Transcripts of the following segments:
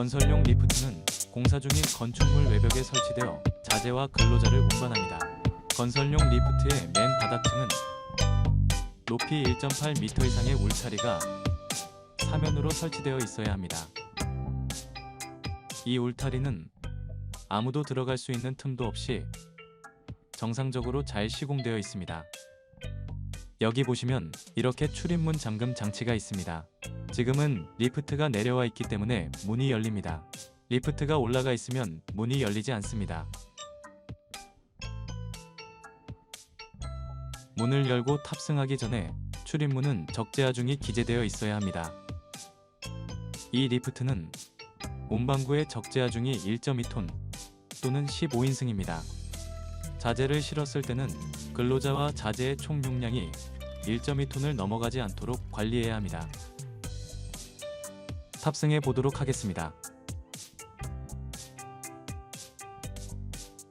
건설용 리프트는 공사 중인 건축물 외벽에 설치되어 자재와 근로자를 운반합니다. 건설용 리프트의 맨 바닥층은 높이 1.8m 이상의 울타리가 사면으로 설치되어 있어야 합니다. 이 울타리는 아무도 들어갈 수 있는 틈도 없이 정상적으로 잘 시공되어 있습니다. 여기 보시면 이렇게 출입문 잠금 장치가 있습니다. 지금은 리프트가 내려와 있기 때문에 문이 열립니다. 리프트가 올라가 있으면 문이 열리지 않습니다. 문을 열고 탑승하기 전에 출입문은 적재하중이 기재되어 있어야 합니다. 이 리프트는 운반구의 적재하중이 1.2톤 또는 15인승입니다. 자재를 실었을 때는 근로자와 자재의 총 용량이 1.2톤을 넘어가지 않도록 관리해야 합니다. 탑승해 보도록 하겠습니다.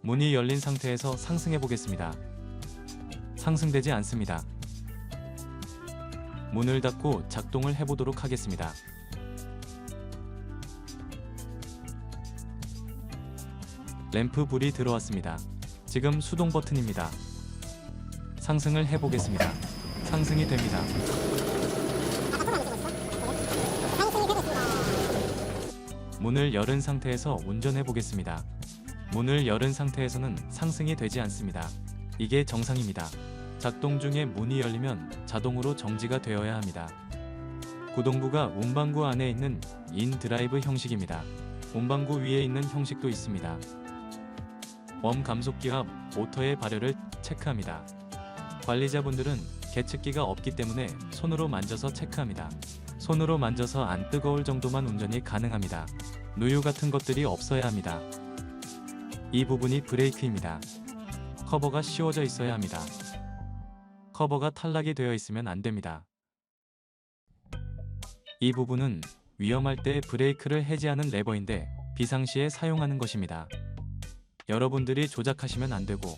문이 열린 상태에서 상승해 보겠습니다. 상승되지 않습니다. 문을 닫고 작동을 해보도록 하겠습니다. 램프 불이 들어왔습니다. 지금 수동 버튼입니다. 상승을 해보겠습니다. 상승이 됩니다. 문을 열은 상태에서 운전해 보겠습니다. 문을 열은 상태에서는 상승이 되지 않습니다. 이게 정상입니다. 작동 중에 문이 열리면 자동으로 정지가 되어야 합니다. 구동부가 운반구 안에 있는 인 드라이브 형식입니다. 운반구 위에 있는 형식도 있습니다. 웜 감속기와 모터의 발열을 체크합니다. 관리자분들은 계측기가 없기 때문에 손으로 만져서 체크합니다. 손으로 만져서 안 뜨거울 정도만 운전이 가능합니다. 누유 같은 것들이 없어야 합니다. 이 부분이 브레이크입니다. 커버가 씌워져 있어야 합니다. 커버가 탈락이 되어 있으면 안 됩니다. 이 부분은 위험할 때 브레이크를 해제하는 레버인데 비상시에 사용하는 것입니다. 여러분들이 조작하시면 안 되고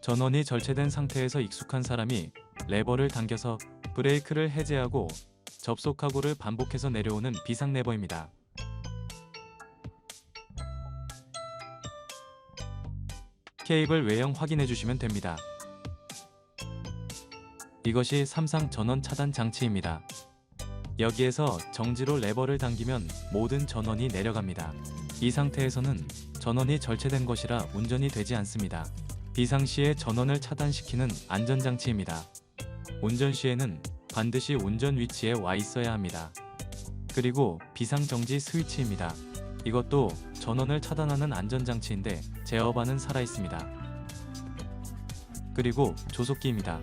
전원이 절체된 상태에서 익숙한 사람이 레버를 당겨서 브레이크를 해제하고 접속하고를 반복해서 내려오는 비상 레버입니다. 케이블 외형 확인해 주시면 됩니다. 이것이 삼상 전원 차단 장치입니다. 여기에서 정지로 레버를 당기면 모든 전원이 내려갑니다. 이 상태에서는 전원이 절체된 것이라 운전이 되지 않습니다. 비상시에 전원을 차단시키는 안전장치입니다. 운전 시에는 반드시 운전 위치에 와 있어야 합니다. 그리고 비상정지 스위치입니다. 이것도 전원을 차단하는 안전장치인데 제어반은 살아있습니다. 그리고 조속기입니다.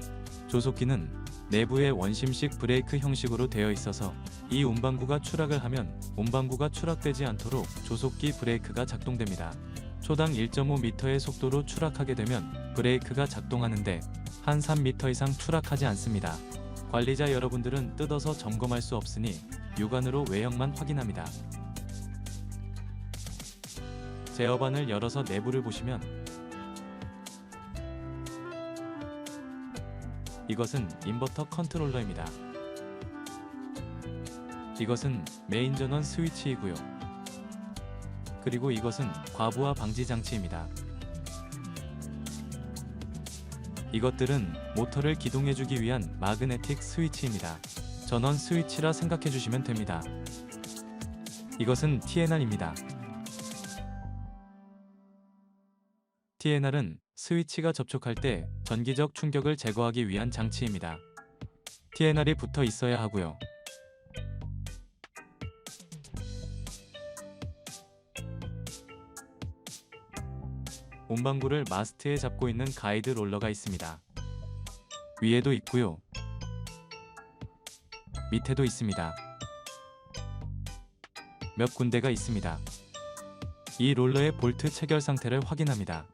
조속기는 내부에 원심식 브레이크 형식으로 되어 있어서 이 운반구가 추락을 하면 운반구가 추락되지 않도록 조속기 브레이크가 작동됩니다. 초당 1.5m의 속도로 추락하게 되면 브레이크가 작동하는데 한 3m 이상 추락하지 않습니다. 관리자 여러분들은 뜯어서 점검할 수 없으니 육안으로 외형만 확인합니다. 제어반을 열어서 내부를 보시면 이것은 인버터 컨트롤러입니다. 이것은 메인 전원 스위치이고요. 그리고 이것은 과부하 방지 장치입니다. 이것들은 모터를 기동해주기 위한 마그네틱 스위치입니다. 전원 스위치라 생각해 주시면 됩니다. 이것은 TNR입니다. TNR은 스위치가 접촉할 때 전기적 충격을 제거하기 위한 장치입니다. TNR이 붙어 있어야 하고요. 운반구를 마스트에 잡고 있는 가이드 롤러가 있습니다. 위에도 있고요. 밑에도 있습니다. 몇 군데가 있습니다. 이 롤러의 볼트 체결 상태를 확인합니다.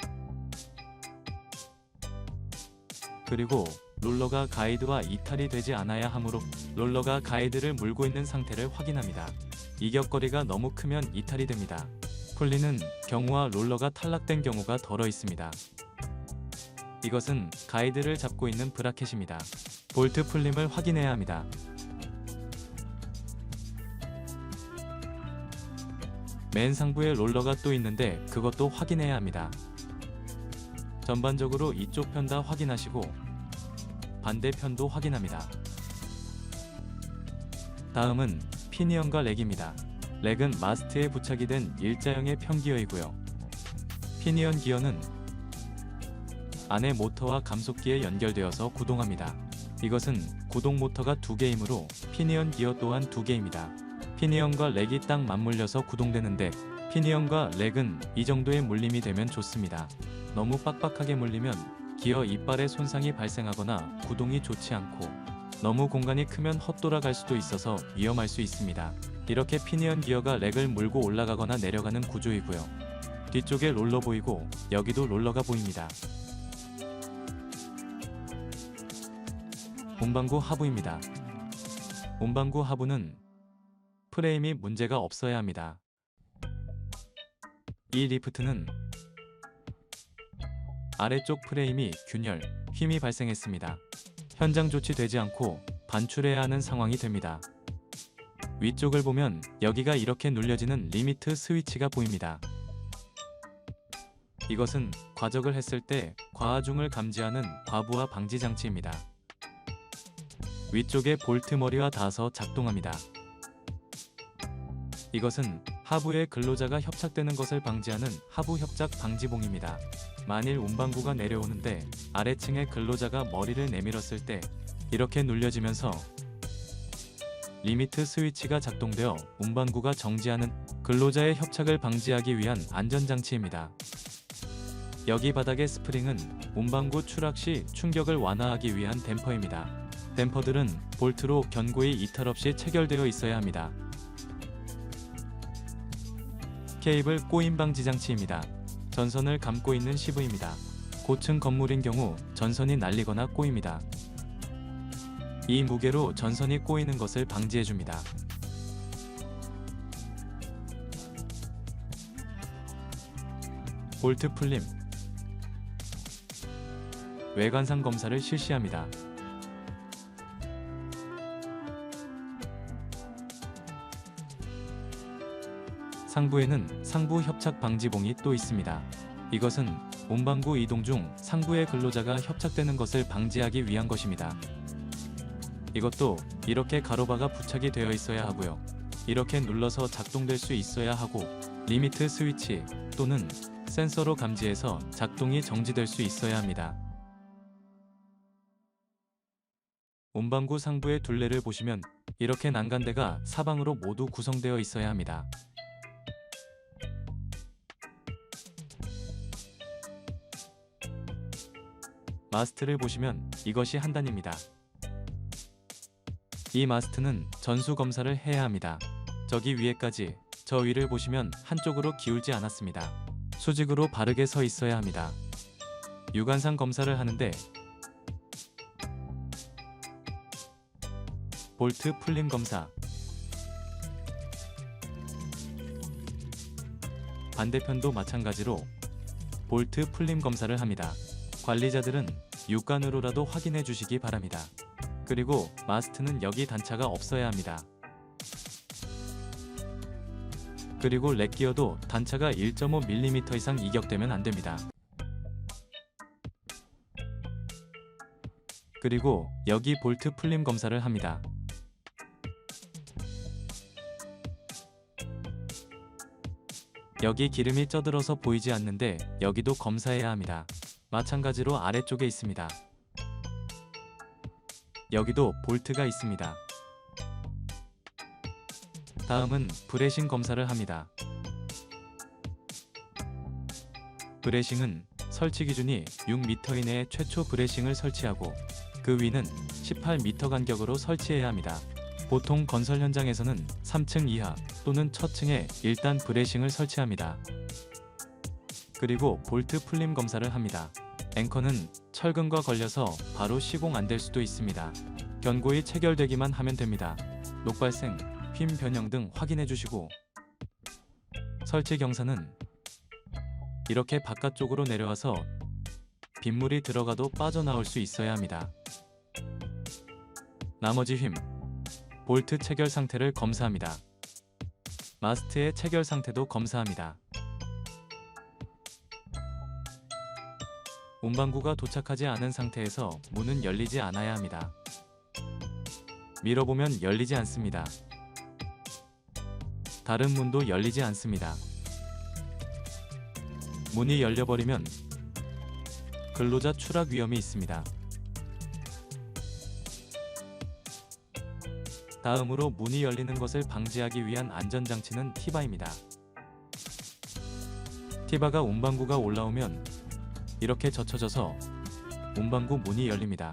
그리고 롤러가 가이드와 이탈이 되지 않아야 하므로 롤러가 가이드를 물고 있는 상태를 확인합니다. 이격거리가 너무 크면 이탈이 됩니다. 풀리는 경우와 롤러가 탈락된 경우가 덜어 있습니다. 이것은 가이드를 잡고 있는 브라켓입니다. 볼트 풀림을 확인해야 합니다. 맨 상부에 롤러가 또 있는데 그것도 확인해야 합니다. 전반적으로 이쪽 편 다 확인하시고 반대편도 확인합니다. 다음은 피니언과 렉입니다. 렉은 마스트에 부착이 된 일자형의 편기어이고요. 피니언 기어는 안에 모터와 감속기에 연결되어서 구동합니다. 이것은 구동 모터가 두 개이므로 피니언 기어 또한 두 개입니다. 피니언과 렉이 딱 맞물려서 구동되는데 피니언과 렉은 이 정도의 물림이 되면 좋습니다. 너무 빡빡하게 물리면 기어 이빨에 손상이 발생하거나 구동이 좋지 않고 너무 공간이 크면 헛돌아갈 수도 있어서 위험할 수 있습니다. 이렇게 피니언 기어가 렉을 물고 올라가거나 내려가는 구조이고요. 뒤쪽에 롤러 보이고 여기도 롤러가 보입니다. 운반구 하부입니다. 운반구 하부는 프레임이 문제가 없어야 합니다. 이 리프트는 아래쪽 프레임이 균열, 힘이 발생했습니다. 현장 조치되지 않고 반출해야 하는 상황이 됩니다. 위쪽을 보면 여기가 이렇게 눌려지는 리미트 스위치가 보입니다. 이것은 과적을 했을 때 과하중을 감지하는 과부하 방지 장치입니다. 위쪽에 볼트 머리와 닿아서 작동합니다. 이것은 하부에 근로자가 협착되는 것을 방지하는 하부 협작 방지봉입니다. 만일 운반구가 내려오는데 아래층에 근로자가 머리를 내밀었을 때 이렇게 눌려지면서 리미트 스위치가 작동되어 운반구가 정지하는 근로자의 협착을 방지하기 위한 안전장치입니다. 여기 바닥의 스프링은 운반구 추락 시 충격을 완화하기 위한 댐퍼입니다. 댐퍼들은 볼트로 견고히 이탈 없이 체결되어 있어야 합니다. 케이블 꼬임 방지 장치입니다. 전선을 감고 있는 시브입니다. 고층 건물인 경우 전선이 날리거나 꼬입니다. 이 무게로 전선이 꼬이는 것을 방지해 줍니다. 볼트 풀림 외관상 검사를 실시합니다. 상부에는 상부 협착 방지봉이 또 있습니다. 이것은 운반구 이동 중 상부의 근로자가 협착되는 것을 방지하기 위한 것입니다. 이것도 이렇게 가로바가 부착이 되어 있어야 하고요. 이렇게 눌러서 작동될 수 있어야 하고 리미트 스위치 또는 센서로 감지해서 작동이 정지될 수 있어야 합니다. 운반구 상부의 둘레를 보시면 이렇게 난간대가 사방으로 모두 구성되어 있어야 합니다. 마스트를 보시면 이것이 한 단입니다. 이 마스트는 전수 검사를 해야 합니다. 저기 위에까지 저 위를 보시면 한쪽으로 기울지 않았습니다. 수직으로 바르게 서 있어야 합니다. 유관상 검사를 하는데 볼트 풀림 검사 반대편도 마찬가지로 볼트 풀림 검사를 합니다. 관리자들은 육관으로라도 확인해 주시기 바랍니다. 그리고 마스트는 여기 단차가 없어야 합니다. 그리고 렉기어도 단차가 1.5mm 이상 이격되면 안 됩니다. 그리고 여기 볼트 풀림 검사를 합니다. 여기 기름이 쪄들어서 보이지 않는데 여기도 검사해야 합니다. 마찬가지로 아래쪽에 있습니다. 여기도 볼트가 있습니다. 다음은 브레싱 검사를 합니다. 브레싱은 설치 기준이 6m 이내에 최초 브레싱을 설치하고 그 위는 18m 간격으로 설치해야 합니다. 보통 건설 현장에서는 3층 이하 또는 첫 층에 일단 브레싱을 설치합니다. 그리고 볼트 풀림 검사를 합니다. 앵커는 철근과 걸려서 바로 시공 안 될 수도 있습니다. 견고히 체결되기만 하면 됩니다. 녹발생, 휨 변형 등 확인해 주시고 설치 경사는 이렇게 바깥쪽으로 내려와서 빗물이 들어가도 빠져나올 수 있어야 합니다. 나머지 휨, 볼트 체결 상태를 검사합니다. 마스트의 체결 상태도 검사합니다. 운반구가 도착하지 않은 상태에서 문은 열리지 않아야 합니다. 밀어보면 열리지 않습니다. 다른 문도 열리지 않습니다. 문이 열려버리면 근로자 추락 위험이 있습니다. 다음으로 문이 열리는 것을 방지하기 위한 안전장치는 티바입니다. 티바가 운반구가 올라오면 이렇게 젖혀져서 운반구 문이 열립니다.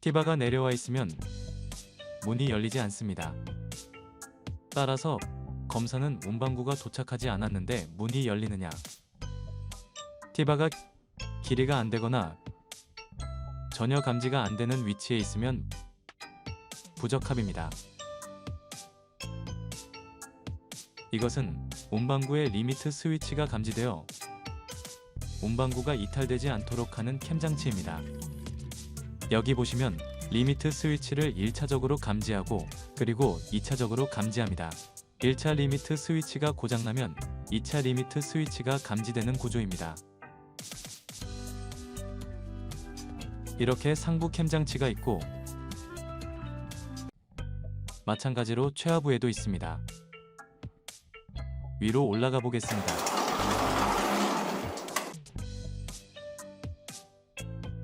티바가 내려와 있으면 문이 열리지 않습니다. 따라서 검사는 운반구가 도착하지 않았는데 문이 열리느냐 티바가 길이가 안 되거나 전혀 감지가 안 되는 위치에 있으면 부적합입니다. 이것은 운반구의 리미트 스위치가 감지되어 운반구가 이탈되지 않도록 하는 캠 장치입니다. 여기 보시면 리미트 스위치를 1차적으로 감지하고 그리고 2차적으로 감지합니다. 1차 리미트 스위치가 고장나면 2차 리미트 스위치가 감지되는 구조입니다. 이렇게 상부 캠 장치가 있고 마찬가지로 최하부에도 있습니다. 위로 올라가 보겠습니다.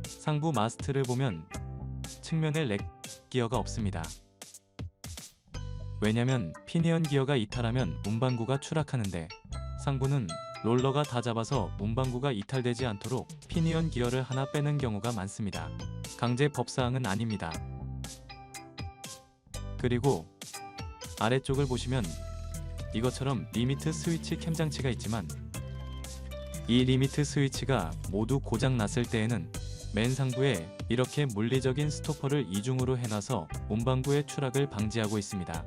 상부 마스트를 보면 측면에 렉 기어가 없습니다. 왜냐면 피니언 기어가 이탈하면 운반구가 추락하는데 상부는 롤러가 다 잡아서 운반구가 이탈되지 않도록 피니언 기어를 하나 빼는 경우가 많습니다. 강제 법사항은 아닙니다. 그리고 아래쪽을 보시면 이것처럼 리미트 스위치 캠 장치가 있지만 이 리미트 스위치가 모두 고장 났을 때에는 맨 상부에 이렇게 물리적인 스토퍼를 이중으로 해놔서 운반구의 추락을 방지하고 있습니다.